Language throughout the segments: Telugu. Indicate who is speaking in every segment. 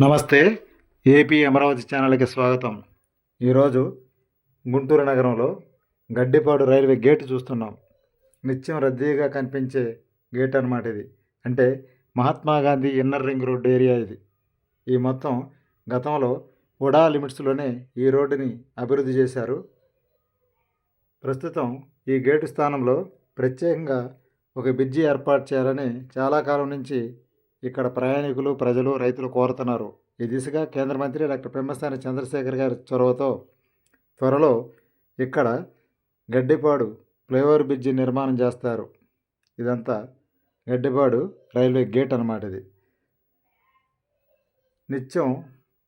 Speaker 1: నమస్తే ఏపీ అమరావతి ఛానల్కి స్వాగతం. ఈరోజు గుంటూరు నగరంలో గడ్డిపాడు రైల్వే గేట్ చూస్తున్నాం. నిత్యం రద్దీగా కనిపించే గేట్ అన్నమాట ఇది. అంటే Mahatma Gandhi inner ring road area ఇది. ఈ మొత్తం గతంలో ఉడా లిమిట్స్లోనే ఈ రోడ్డుని అభివృద్ధి చేశారు. ప్రస్తుతం ఈ గేటు స్థానంలో ప్రత్యేకంగా ఒక బ్రిడ్జి ఏర్పాటు చేయాలని చాలా కాలం నుంచి ఇక్కడ ప్రయాణికులు ప్రజలు రైతులు కోరుతున్నారు. ఈ దిశగా కేంద్ర మంత్రి డాక్టర్ పెమ్మసాని చంద్రశేఖర్ గారి చొరవతో త్వరలో ఇక్కడ గడ్డిపాడు ఫ్లైఓవర్ బ్రిడ్జి నిర్మాణం చేస్తారు. ఇదంతా గడ్డిపాడు రైల్వే గేట్ అన్నమాట ఇది. నిత్యం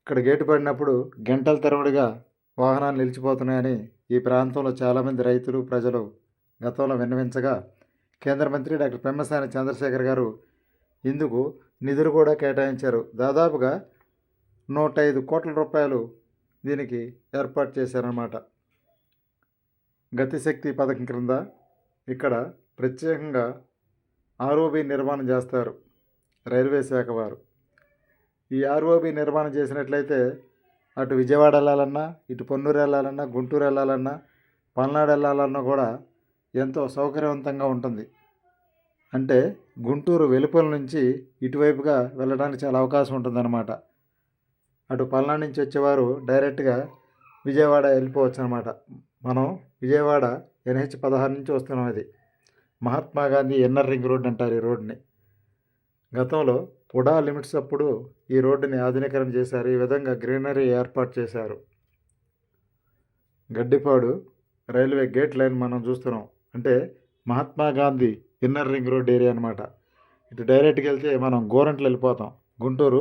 Speaker 1: ఇక్కడ గేటు పడినప్పుడు గంటల తరబడిగా వాహనాలు నిలిచిపోతున్నాయని ఈ ప్రాంతంలో చాలామంది రైతులు ప్రజలు గతంలో విన్నవించగా కేంద్ర మంత్రి డాక్టర్ పెమ్మసాని చంద్రశేఖర్ గారు ఇందుకు నిధులు కూడా కేటాయించారు. దాదాపుగా నూట ఐదు కోట్ల రూపాయలు దీనికి ఏర్పాటు చేశారన్నమాట. గతిశక్తి పథకం క్రింద ఇక్కడ ప్రత్యేకంగా ఆర్ఓబి నిర్మాణం చేస్తారు రైల్వే శాఖ వారు. ఈ ఆర్ఓబి నిర్మాణం చేసినట్లయితే అటు విజయవాడ వెళ్ళాలన్నా ఇటు పొన్నూరు వెళ్ళాలన్నా గుంటూరు వెళ్ళాలన్నా పల్నాడు వెళ్ళాలన్నా కూడా ఎంతో సౌకర్యవంతంగా ఉంటుంది. అంటే గుంటూరు వెలుపల నుంచి ఇటువైపుగా వెళ్ళడానికి చాలా అవకాశం ఉంటుందన్నమాట. అటు పల్నాడు నుంచి వచ్చేవారు డైరెక్ట్గా విజయవాడ వెళ్ళిపోవచ్చు అనమాట మనం విజయవాడ ఎన్హెచ్ పదహారు నుంచి వస్తున్నాం అది Mahatma Gandhi inner ring road అంటారు ఈ రోడ్ని. గతంలో ఉడా లిమిట్స్ అప్పుడు ఈ రోడ్డుని ఆధునీకరణ చేశారు. ఈ విధంగా గ్రీనరీ ఏర్పాటు చేశారు. గడ్డిపాడు రైల్వే గేట్ లైన్ మనం చూస్తున్నాం. అంటే Mahatma Gandhi inner ring road area అనమాట ఇటు డైరెక్ట్కి వెళ్తే మనం గోరంట్లు వెళ్ళిపోతాం. గుంటూరు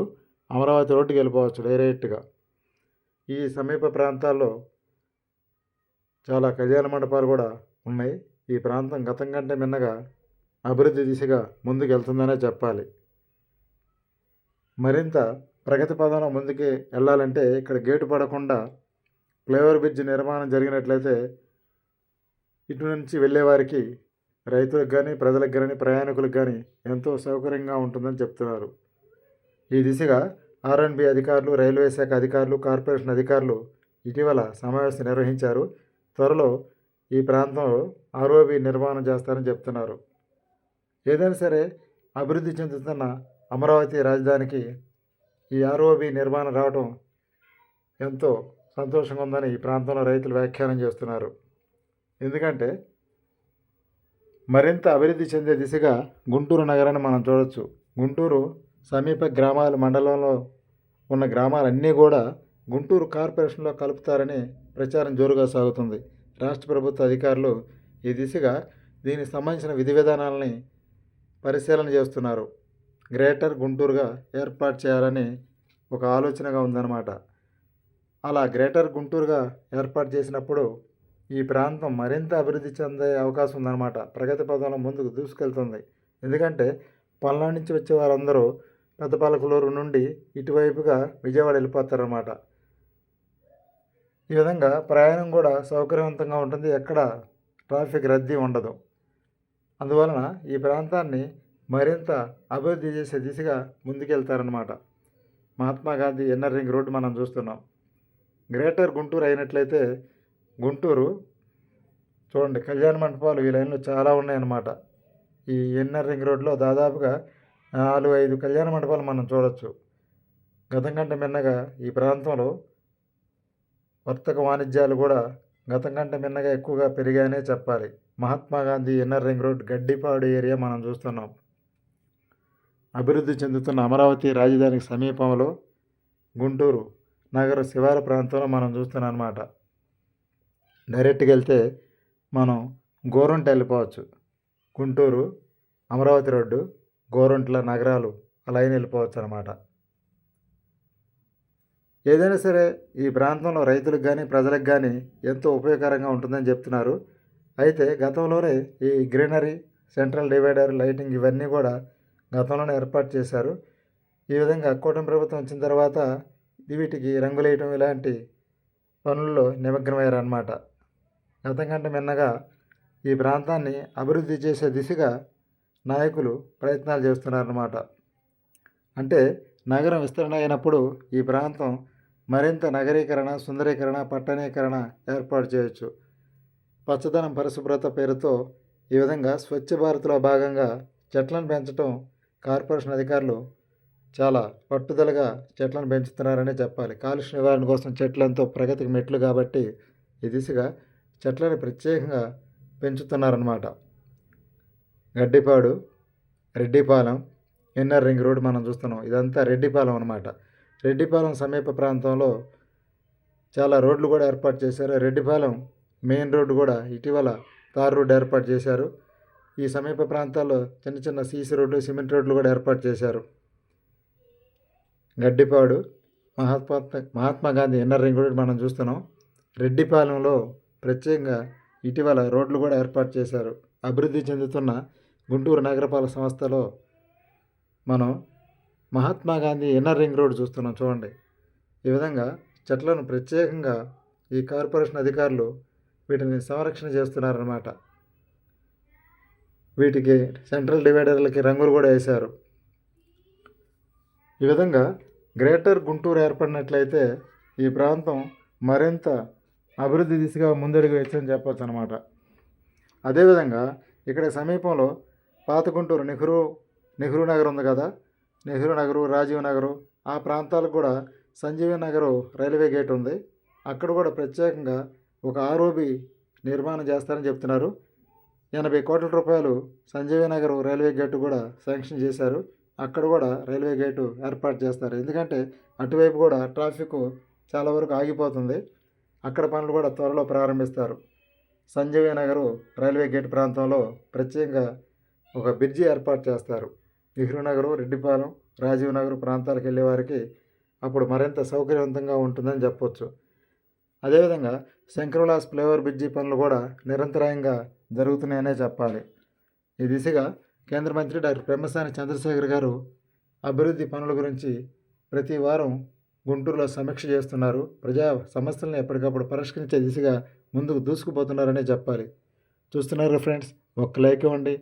Speaker 1: అమరావతి రోడ్డుకి వెళ్ళిపోవచ్చు డైరెక్ట్గా. ఈ సమీప ప్రాంతాల్లో చాలా కళ్యాణ మండపాలు కూడా ఉన్నాయి. ఈ ప్రాంతం గతం కంటే మిన్నగా అభివృద్ధి దిశగా ముందుకు వెళ్తుందనే చెప్పాలి. మరింత ప్రగతి పదంలో ముందుకు వెళ్ళాలంటే ఇక్కడ గేటు పడకుండా ఫ్లైఓవర్ బ్రిడ్జ్ నిర్మాణం జరిగినట్లయితే ఇటు నుంచి వెళ్ళేవారికి రైతులకు కానీ ప్రజలకు కానీ ప్రయాణికులకు కానీ ఎంతో సౌకర్యంగా ఉంటుందని చెప్తున్నారు. ఈ దిశగా ఆర్ఎండ్బి అధికారులు రైల్వే శాఖ అధికారులు కార్పొరేషన్ అధికారులు ఇటీవల సమావేశం నిర్వహించారు. త్వరలో ఈ ప్రాంతంలో ఆర్ఓబి నిర్మాణం చేస్తారని చెప్తున్నారు. ఏదైనా సరే అభివృద్ధి చెందుతున్న అమరావతి రాజధానికి ఈ ఆర్ఓబి నిర్మాణం రావడం ఎంతో సంతోషంగా ఉందని ఈ ప్రాంతంలో రైతులు వ్యాఖ్యానం చేస్తున్నారు. ఎందుకంటే మరింత అభివృద్ధి చెందే దిశగా గుంటూరు నగరాన్ని మనం చూడవచ్చు గుంటూరు సమీప గ్రామాల మండలంలో ఉన్న గ్రామాలన్నీ కూడా గుంటూరు కార్పొరేషన్లో కలుపుతారని ప్రచారం జోరుగా సాగుతుంది. రాష్ట్ర ప్రభుత్వ అధికారులు ఈ దిశగా దీనికి సంబంధించిన విధి విధానాలని పరిశీలన చేస్తున్నారు. గ్రేటర్ గుంటూరుగా ఏర్పాటు చేయాలని ఒక ఆలోచనగా ఉందన్నమాట. అలా గ్రేటర్ గుంటూరుగా ఏర్పాటు చేసినప్పుడు ఈ ప్రాంతం మరింత అభివృద్ధి చెందే అవకాశం ఉందన్నమాట. ప్రగతి పదంలో ముందుకు దూసుకెళ్తుంది. ఎందుకంటే పల్నాడు నుంచి వచ్చే వారందరూ పెద్దపాలకలూరు నుండి ఇటువైపుగా విజయవాడ వెళ్ళిపోతారన్నమాట. ఈ విధంగా ప్రయాణం కూడా సౌకర్యవంతంగా ఉంటుంది. ఎక్కడ ట్రాఫిక్ రద్దీ ఉండదు. అందువలన ఈ ప్రాంతాన్ని మరింత అభివృద్ధి చేసే దిశగా ముందుకెళ్తారనమాట Mahatma Gandhi inner ring road మనం చూస్తున్నాం. గ్రేటర్ గుంటూరు అయినట్లయితే గుంటూరు చూడండి కళ్యాణ మండపాలు ఈ లైన్లో చాలా ఉన్నాయన్నమాట. ఈ ఎన్ఆర్ రింగ్ రోడ్లో దాదాపుగా నాలుగు ఐదు కళ్యాణ మండపాలు మనం చూడొచ్చు. గతం కంటే మిన్నగా ఈ ప్రాంతంలో వర్తక వాణిజ్యాలు కూడా గతం కంటే మిన్నగా ఎక్కువగా పెరిగాయనే చెప్పాలి. Mahatma Gandhi inner ring road Gaddipadu area మనం చూస్తున్నాం. అభివృద్ధి చెందుతున్న అమరావతి రాజధానికి సమీపంలో గుంటూరు నగర శివారు ప్రాంతంలో మనం చూస్తున్నాం అనమాట డైరెక్ట్గా వెళ్తే మనం గోరంట వెళ్ళిపోవచ్చు. గుంటూరు అమరావతి రోడ్డు గోరంట్ల నగరాలు అలా అయిన వెళ్ళిపోవచ్చు అనమాట ఏదైనా సరే ఈ ప్రాంతంలో రైతులకు కానీ ప్రజలకు కానీ ఎంతో ఉపయోగకరంగా ఉంటుందని చెప్తున్నారు. అయితే గతంలోనే ఈ గ్రీనరీ సెంట్రల్ డివైడర్ లైటింగ్ ఇవన్నీ కూడా గతంలోనే ఏర్పాటు చేశారు. ఈ విధంగా కూటమి ప్రభుత్వం వచ్చిన తర్వాత వీటికి రంగులేయటం ఇలాంటి పనుల్లో నిమగ్నమయ్యారు అన్నమాట గతం కంటే మిన్నగా ఈ ప్రాంతాన్ని అభివృద్ధి చేసే దిశగా నాయకులు ప్రయత్నాలు చేస్తున్నారన్నమాట. అంటే నగరం విస్తరణ అయినప్పుడు ఈ ప్రాంతం మరింత నగరీకరణ సుందరీకరణ పట్టణీకరణ ఏర్పాటు చేయొచ్చు. పచ్చదనం పరిశుభ్రత పేరుతో ఈ విధంగా స్వచ్ఛ భారత్లో భాగంగా చెట్లను పెంచడం కార్పొరేషన్ అధికారులు చాలా పట్టుదలగా చెట్లను పెంచుతున్నారనే చెప్పాలి. కాలుష్య నివారణ కోసం చెట్లు ఎంతో ప్రగతికి మెట్లు కాబట్టి ఈ దిశగా చెట్లను ప్రత్యేకంగా పెంచుతున్నారన్నమాట. Gaddipadu Reddipalem inner ring road మనం చూస్తున్నాం. ఇదంతా రెడ్డిపాలెం అనమాట రెడ్డిపాలెం సమీప ప్రాంతంలో చాలా రోడ్లు కూడా ఏర్పాటు చేశారు. రెడ్డిపాలెం మెయిన్ రోడ్డు కూడా ఇటీవల తార్ రోడ్డు ఏర్పాటు చేశారు. ఈ సమీప ప్రాంతాల్లో చిన్న చిన్న సీసీ రోడ్లు సిమెంట్ రోడ్లు కూడా ఏర్పాటు చేశారు. Gaddipadu Mahatma Mahatma Gandhi inner ring road మనం చూస్తున్నాం. రెడ్డిపాలెంలో ప్రత్యేకంగా ఇటీవల రోడ్లు కూడా ఏర్పాటు చేశారు. అభివృద్ధి చెందుతున్న గుంటూరు నగరపాలక సంస్థలో మనం Mahatma Gandhi inner ring road చూస్తున్నాం చూడండి. ఈ విధంగా చెట్లను ప్రత్యేకంగా ఈ కార్పొరేషన్ అధికారులు వీటిని సంరక్షణ చేస్తున్నారన్నమాట. వీటికి సెంట్రల్ డివైడర్లకి రంగులు కూడా వేశారు. ఈ విధంగా గ్రేటర్ గుంటూరు ఏర్పడినట్లయితే ఈ ప్రాంతం మరింత అభివృద్ధి దిశగా ముందడుగు వేయచ్చని చెప్పొచ్చు అనమాట అదేవిధంగా ఇక్కడ సమీపంలో పాత గుంటూరు నెహ్రూ నెహ్రూ నగర్ ఉంది కదా? నెహ్రూ నగరు రాజీవ్ నగరు ఆ ప్రాంతాలకు కూడా సంజీవి నగరు రైల్వే గేట్ ఉంది. అక్కడ కూడా ప్రత్యేకంగా ఒక ఆర్ఓబి నిర్మాణం చేస్తారని చెప్తున్నారు. ఎనభై కోట్ల రూపాయలు సంజీవి నగర్ రైల్వే గేటు కూడా శాంక్షన్ చేశారు. అక్కడ కూడా రైల్వే గేటు ఏర్పాటు చేస్తారు. ఎందుకంటే అటువైపు కూడా ట్రాఫిక్ చాలా వరకు ఆగిపోతుంది. అక్కడ పనులు కూడా త్వరలో ప్రారంభిస్తారు. సంజీవి నగరు రైల్వే గేట్ ప్రాంతంలో ప్రత్యేకంగా ఒక బ్రిడ్జి ఏర్పాటు చేస్తారు. నెహ్రూ నగరు రెడ్డిపాలెం రాజీవ్ నగర్ ప్రాంతాలకు వెళ్ళేవారికి అప్పుడు మరింత సౌకర్యవంతంగా ఉంటుందని చెప్పొచ్చు. అదేవిధంగా శంకరులాస్ ఫ్లైఓవర్ బ్రిడ్జి పనులు కూడా నిరంతరాయంగా జరుగుతున్నాయనే చెప్పాలి. ఈ దిశగా కేంద్ర మంత్రి డాక్టర్ బ్రహ్మసాని చంద్రశేఖర్ గారు అభివృద్ధి పనుల గురించి ప్రతి వారం గుంటూరులో సమీక్ష చేస్తున్నారు. ప్రజా సమస్యలను ఎప్పటికప్పుడు పరిష్కరించే దిశగా ముందుకు దూసుకుపోతున్నారనే చెప్పాలి. చూస్తున్నారు ఫ్రెండ్స్ ఒక్క లైక్ ఇవ్వండి.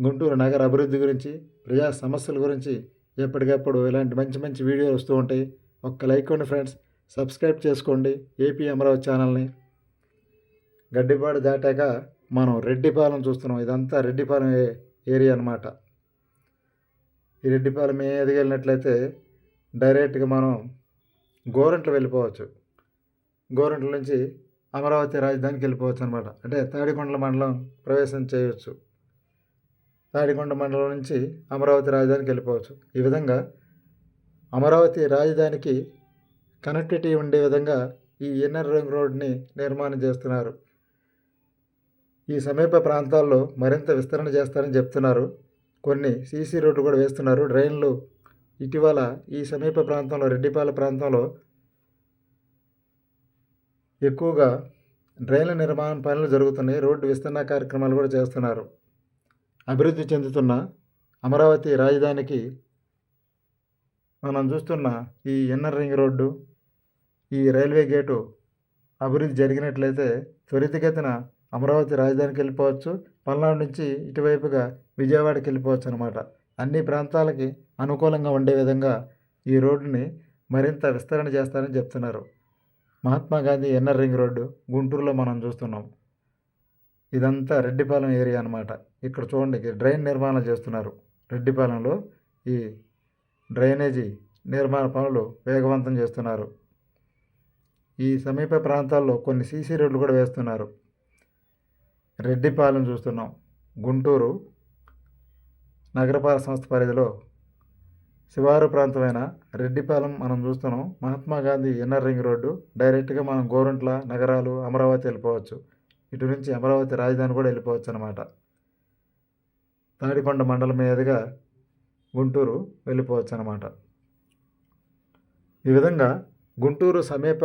Speaker 1: గుంటూరు నగర అభివృద్ధి గురించి ప్రజా సమస్యల గురించి ఎప్పటికప్పుడు ఇలాంటి మంచి మంచి వీడియోలు వస్తూ ఉంటాయి. ఒక్క లైక్ ఇవ్వండి ఫ్రెండ్స్. సబ్స్క్రైబ్ చేసుకోండి. ఏపీ అమరావతి ఛానల్ని. గడ్డిపాడు దాటాక మనం రెడ్డిపాలెం చూస్తున్నాం. ఇదంతా రెడ్డిపాలెం ఏరియా అన్నమాట. ఈ రెడ్డిపాలెం ఏ ఎదిగెళ్ళినట్లయితే డైరెక్ట్గా మనం గోరంట్లు వెళ్ళిపోవచ్చు. గోరంట్ల నుంచి అమరావతి రాజధానికి వెళ్ళిపోవచ్చు అనమాట అంటే తాడికొండల మండలం ప్రవేశం చేయవచ్చు తాడికొండ మండలం నుంచి అమరావతి రాజధానికి వెళ్ళిపోవచ్చు. ఈ విధంగా అమరావతి రాజధానికి కనెక్టివిటీ ఉండే విధంగా ఈ ఇన్నర్ రింగ్ రోడ్ని నిర్మాణం చేస్తున్నారు. ఈ సమీప ప్రాంతాల్లో మరింత విస్తరణ చేస్తారని చెప్తున్నారు. కొన్ని సీసీ రోడ్లు కూడా వేస్తున్నారు. డ్రైన్లు ఇటీవల ఈ సమీప ప్రాంతంలో రెడ్డిపాల ప్రాంతంలో ఎక్కువగా డ్రైన్ల నిర్మాణం పనులు జరుగుతున్నాయి. రోడ్డు విస్తరణ కార్యక్రమాలు కూడా చేస్తున్నారు. అభివృద్ధి చెందుతున్న అమరావతి రాజధానికి మనం చూస్తున్న ఈ ఇన్నర్ రింగ్ రోడ్డు ఈ రైల్వే గేటు అభివృద్ధి జరిగినట్లయితే త్వరితగతిన అమరావతి రాజధానికి వెళ్ళిపోవచ్చు. పల్నాడు నుంచి ఇటువైపుగా విజయవాడకి వెళ్ళిపోవచ్చు అనమాట అన్ని ప్రాంతాలకి అనుకూలంగా ఉండే విధంగా ఈ రోడ్డుని మరింత విస్తరణ చేస్తారని చెప్తున్నారు. Mahatma Gandhi inner ring road గుంటూరులో మనం చూస్తున్నాం. ఇదంతా రెడ్డిపాలెం ఏరియా అనమాట ఇక్కడ చూడండి డ్రైన్ నిర్మాణం చేస్తున్నారు. రెడ్డిపాలెంలో ఈ డ్రైనేజీ నిర్మాణ పనులు వేగవంతం చేస్తున్నారు. ఈ సమీప ప్రాంతాల్లో కొన్ని సీసీ రోడ్లు కూడా వేస్తున్నారు. రెడ్డిపాలెం చూస్తున్నాం. గుంటూరు నగరపాలక సంస్థ పరిధిలో శివారు ప్రాంతమైన రెడ్డిపాలెం మనం చూస్తున్నాం. Mahatma Gandhi inner ring road. డైరెక్ట్గా మనం గోరంట్ల నగరాలు అమరావతి వెళ్ళిపోవచ్చు. ఇటు నుంచి అమరావతి రాజధాని కూడా వెళ్ళిపోవచ్చు అనమాట తాడికొండ మండలం మీదుగా గుంటూరు వెళ్ళిపోవచ్చు అనమాట ఈ విధంగా గుంటూరు సమీప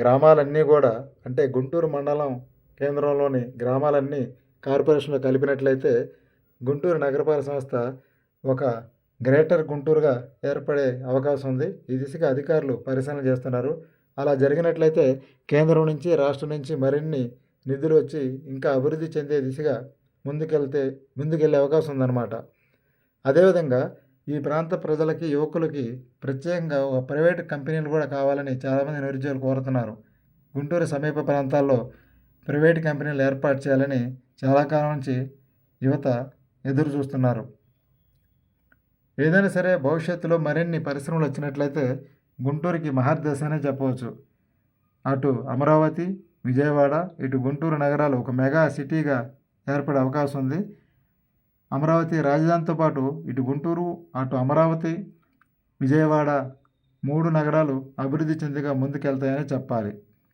Speaker 1: గ్రామాలన్నీ కూడా అంటే గుంటూరు మండలం కేంద్రంలోని గ్రామాలన్నీ కార్పొరేషన్లో కలిపినట్లయితే గుంటూరు నగరపాలక సంస్థ ఒక గ్రేటర్ గుంటూరుగా ఏర్పడే అవకాశం ఉంది. ఈ దిశగా అధికారులు పరిశీలన చేస్తున్నారు. అలా జరిగినట్లయితే కేంద్రం నుంచి రాష్ట్రం నుంచి మరిన్ని నిధులు వచ్చి ఇంకా అభివృద్ధి చెందే దిశగా ముందుకెళ్తే ముందుకెళ్ళే అవకాశం ఉందన్నమాట. అదేవిధంగా ఈ ప్రాంత ప్రజలకి యువకులకి ప్రత్యేకంగా ఒక ప్రైవేట్ కంపెనీలు కూడా కావాలని చాలామంది నిరుద్యోగులు కోరుతున్నారు. గుంటూరు సమీప ప్రాంతాల్లో ప్రైవేట్ కంపెనీలు ఏర్పాటు చేయాలని చాలా కాలం నుంచి యువత ఎదురు చూస్తున్నారు. ఏదైనా సరే భవిష్యత్తులో మరిన్ని పరిశ్రమలు వచ్చినట్లయితే గుంటూరుకి మహర్దశ అనే చెప్పవచ్చు. అటు అమరావతి విజయవాడ ఇటు గుంటూరు నగరాలు ఒక మెగా సిటీగా ఏర్పడే అవకాశం ఉంది. అమరావతి రాజధానితో పాటు ఇటు గుంటూరు అటు అమరావతి విజయవాడ మూడు నగరాలు అభివృద్ధి చెందిగా ముందుకెళ్తాయని చెప్పాలి.